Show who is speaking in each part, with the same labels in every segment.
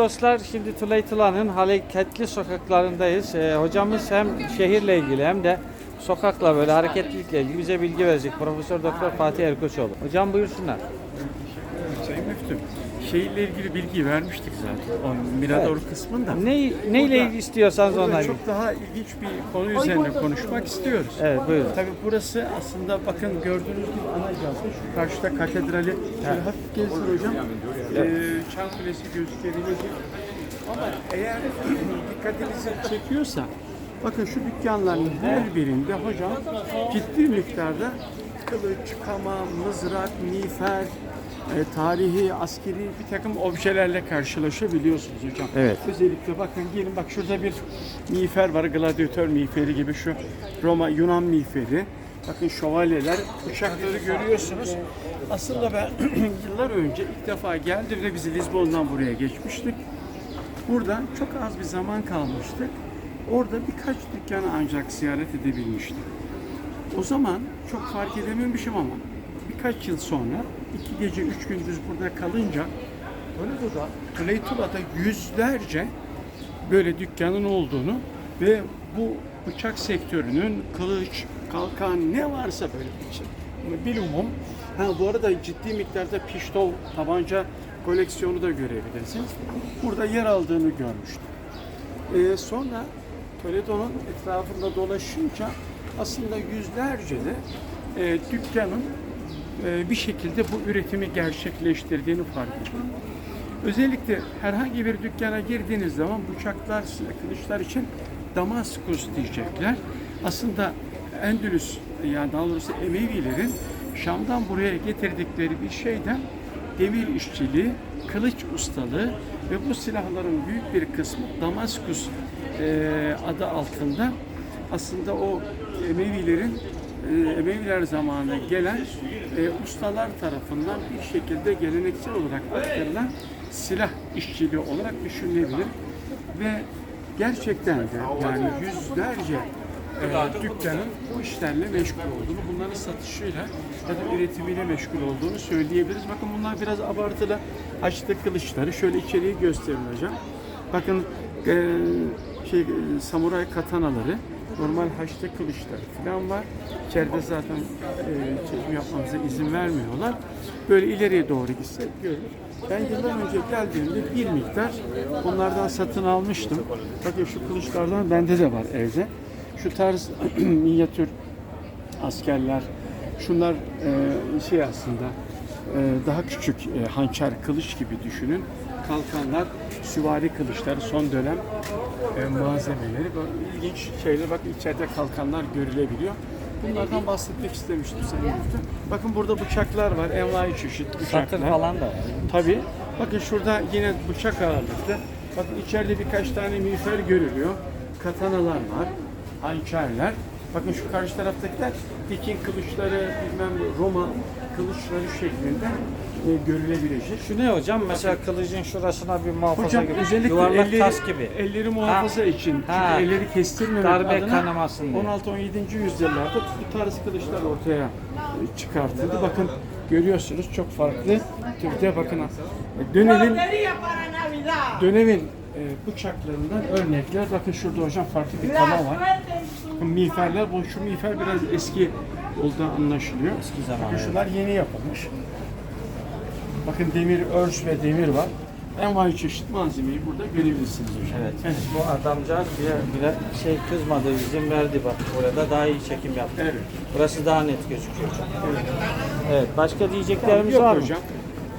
Speaker 1: Dostlar şimdi Tulaytılan'ın hareketli sokaklarındayız. Ee, hocamız hem şehirle ilgili hem de sokakla böyle hareketlilikle ilgili bize bilgi verecek. Profesör Doktor Fatih Erkoçoğlu. Hocam buyursunlar.
Speaker 2: Sayın Müftüm, şehirle ilgili bilgi vermiştik zaten o Mirador kısmında.
Speaker 1: Ne, neyle ilgili istiyorsanız onunla ilgili.
Speaker 2: çok daha ilginç bir konu üzerine konuşmak istiyoruz.
Speaker 1: Evet buyurun.
Speaker 2: Tabii burası aslında bakın gördüğünüz gibi ana cadde. Şu karşıda katedrali şöyle hafif gezsin hocam. Ee, Çan Kulesi gözükebilir. Ama eğer dikkatinizi çekiyorsa bakın şu dükkanların her birinde hocam ciddi miktarda kılıç, kama, mızrak, miğfer, e, tarihi, askeri bir takım objelerle karşılaşabiliyorsunuz hocam.
Speaker 1: Evet.
Speaker 2: Özellikle bakın gelin bak şurada bir miğfer var, gladyatör miğferi gibi şu Roma Yunan miğferi. Bakın şövalyeler, uçakları görüyorsunuz. Aslında ben yıllar önce ilk defa geldim ve biz Lizbon'dan buraya geçmiştik. Burada çok az bir zaman kalmıştık. Orada birkaç dükkanı ancak ziyaret edebilmiştim. O zaman çok fark edememişim ama birkaç yıl sonra iki gece üç gündüz burada kalınca Toledo'da, Claytula'da yüzlerce böyle dükkanın olduğunu ve bu bıçak sektörünün kılıç, kalkan ne varsa böyle bir şey. Bilumum. Ha bu arada ciddi miktarda piştol, tabanca koleksiyonu da görebilirsiniz. Burada yer aldığını görmüştüm. Ee, sonra Toledo'nun etrafında dolaşınca aslında yüzlerce de e, dükkanın bir şekilde bu üretimi gerçekleştirdiğini fark ettim. Özellikle herhangi bir dükkana girdiğiniz zaman bıçaklar, kılıçlar için Damaskus diyecekler. Aslında Endülüs yani daha doğrusu Emevilerin Şam'dan buraya getirdikleri bir şeyden demir işçiliği, kılıç ustalığı ve bu silahların büyük bir kısmı Damaskus e, adı altında aslında o Emevilerin e, Emeviler zamanına gelen e, ustalar tarafından bir şekilde geleneksel olarak aktarılan silah işçiliği olarak düşünülebilir ve gerçekten de yani yüzlerce e, dükkanın bu işlerle meşgul olduğunu, bunların satışıyla ya da üretimiyle meşgul olduğunu söyleyebiliriz. Bakın bunlar biraz abartılı haçlı kılıçları. Şöyle içeriği gösterin hocam. Bakın e, şey e, samuray katanaları, normal haçlı kılıçları falan var. İçeride zaten e, çekim yapmanıza izin vermiyorlar. Böyle ileriye doğru gitsek görülür. Ben yıllar önce geldiğimde bir miktar bunlardan satın almıştım. Bakın şu kılıçlardan bende de var evde. Şu tarz minyatür askerler, şunlar e, şey aslında daha küçük e, hançer kılıç gibi düşünün. Kalkanlar, süvari kılıçları son dönem e, malzemeleri. Böyle ilginç şeyler. Bakın içeride kalkanlar görülebiliyor. Bunlardan bahsetmek istemiştim Sayın Müftü. Bakın burada bıçaklar var. Envai çeşit bıçaklar.
Speaker 1: Satır falan da var.
Speaker 2: Tabii. Bakın şurada yine bıçak ağırlıkta. Bakın içeride birkaç tane miğfer görülüyor. Katanalar var. Hançerler. Bakın şu karşı taraftakiler Viking kılıçları, bilmem Roma kılıçları şeklinde e, görülebilecek.
Speaker 1: Şu ne hocam? Mesela kılıcın şurasına bir muhafaza
Speaker 2: Hocam
Speaker 1: gibi.
Speaker 2: özellikle
Speaker 1: Yuvarlak
Speaker 2: elleri,
Speaker 1: tas gibi.
Speaker 2: elleri muhafaza için, çünkü
Speaker 1: Ha.
Speaker 2: elleri kestirmemek
Speaker 1: Darbe
Speaker 2: adına
Speaker 1: kanamasın diye.
Speaker 2: 16-17. yüzyıllarda bu tarz kılıçlar ortaya e, çıkartıldı. Bakın görüyorsunuz çok farklı türde bakın. e, Dönemin
Speaker 3: Lotería para Navidad.
Speaker 2: dönemin e, bıçaklarından örnekler. Bakın şurada hocam farklı bir kama
Speaker 3: La
Speaker 2: var.
Speaker 3: suerte su
Speaker 2: Bakın miğferler, bu şu miğfer biraz eski olduğu anlaşılıyor.
Speaker 1: Eski zaman,
Speaker 2: Bakın
Speaker 1: evet.
Speaker 2: şunlar yeni yapılmış. Bakın demir örs ve demir var. Envai çeşit malzemeyi burada görebilirsiniz hocam.
Speaker 1: Evet. Bu adamcağız bile, bile şey kızmadı, izin verdi bak. Burada daha iyi çekim yaptı.
Speaker 2: Evet.
Speaker 1: Burası daha net gözüküyor. Evet. Başka diyeceklerimiz
Speaker 2: Yok
Speaker 1: var mı?
Speaker 2: hocam.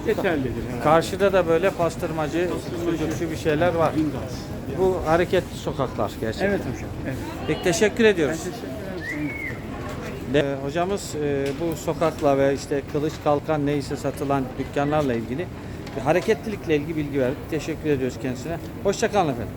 Speaker 2: Yeterlidir. herhalde.
Speaker 1: Karşıda da böyle pastırmacı, sucukçu bir şeyler var. Bu hareketli sokaklar gerçekten.
Speaker 2: Evet hocam. Evet.
Speaker 1: Peki teşekkür ediyoruz.
Speaker 2: Teşekkür ederim.
Speaker 1: De, hocamız e, bu sokakla ve işte kılıç kalkan neyse satılan dükkanlarla ilgili bir hareketlilikle ilgili bilgi verdik. Teşekkür ediyoruz kendisine. Hoşçakalın efendim.